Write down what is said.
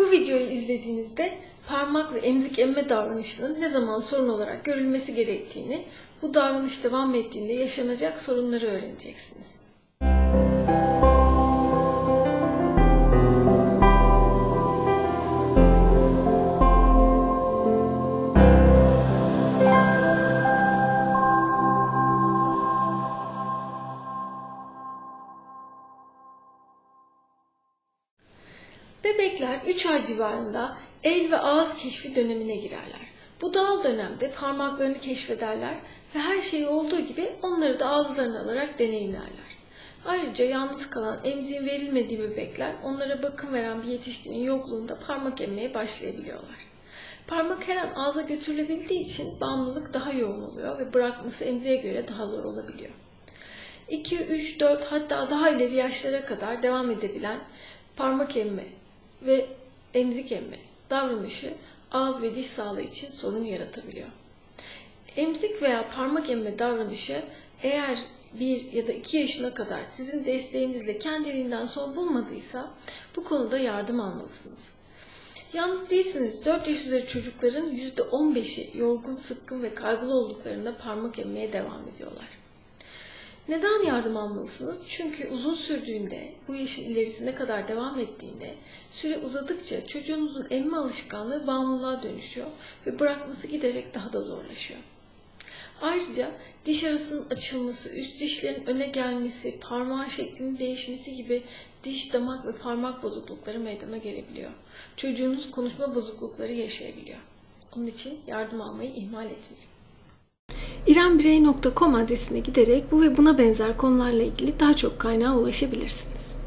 Bu videoyu izlediğinizde parmak ve emzik emme davranışının ne zaman sorun olarak görülmesi gerektiğini, bu davranış devam ettiğinde yaşanacak sorunları öğreneceksiniz. Bebekler 3 ay civarında el ve ağız keşfi dönemine girerler. Bu doğal dönemde parmaklarını keşfederler ve her şey olduğu gibi onları da ağızlarına alarak deneyimlerler. Ayrıca yalnız kalan emziğin verilmediği bebekler onlara bakım veren bir yetişkinin yokluğunda parmak emmeye başlayabiliyorlar. Parmak her an ağza götürülebildiği için bağımlılık daha yoğun oluyor ve bırakması emziğe göre daha zor olabiliyor. 2, 3, 4 hatta daha ileri yaşlara kadar devam edebilen parmak emme ve emzik emme davranışı ağız ve diş sağlığı için sorun yaratabiliyor. Emzik veya parmak emme davranışı eğer 1 ya da 2 yaşına kadar sizin desteğinizle kendiliğinden son bulmadıysa bu konuda yardım almalısınız. Yalnız değilsiniz 4 yaş üzeri çocukların %15'i yorgun, sıkkın ve kaygılı olduklarında parmak emmeye devam ediyorlar. Neden yardım almalısınız? Çünkü uzun sürdüğünde, bu yaşın ilerisine kadar devam ettiğinde, süre uzadıkça çocuğunuzun emme alışkanlığı bağımlılığa dönüşüyor ve bırakması giderek daha da zorlaşıyor. Ayrıca diş arasının açılması, üst dişlerin öne gelmesi, parmağın şeklinin değişmesi gibi diş, damak ve parmak bozuklukları meydana gelebiliyor. Çocuğunuz konuşma bozuklukları yaşayabiliyor. Onun için yardım almayı ihmal etmeyin. irembirey.com adresine giderek bu ve buna benzer konularla ilgili daha çok kaynağa ulaşabilirsiniz.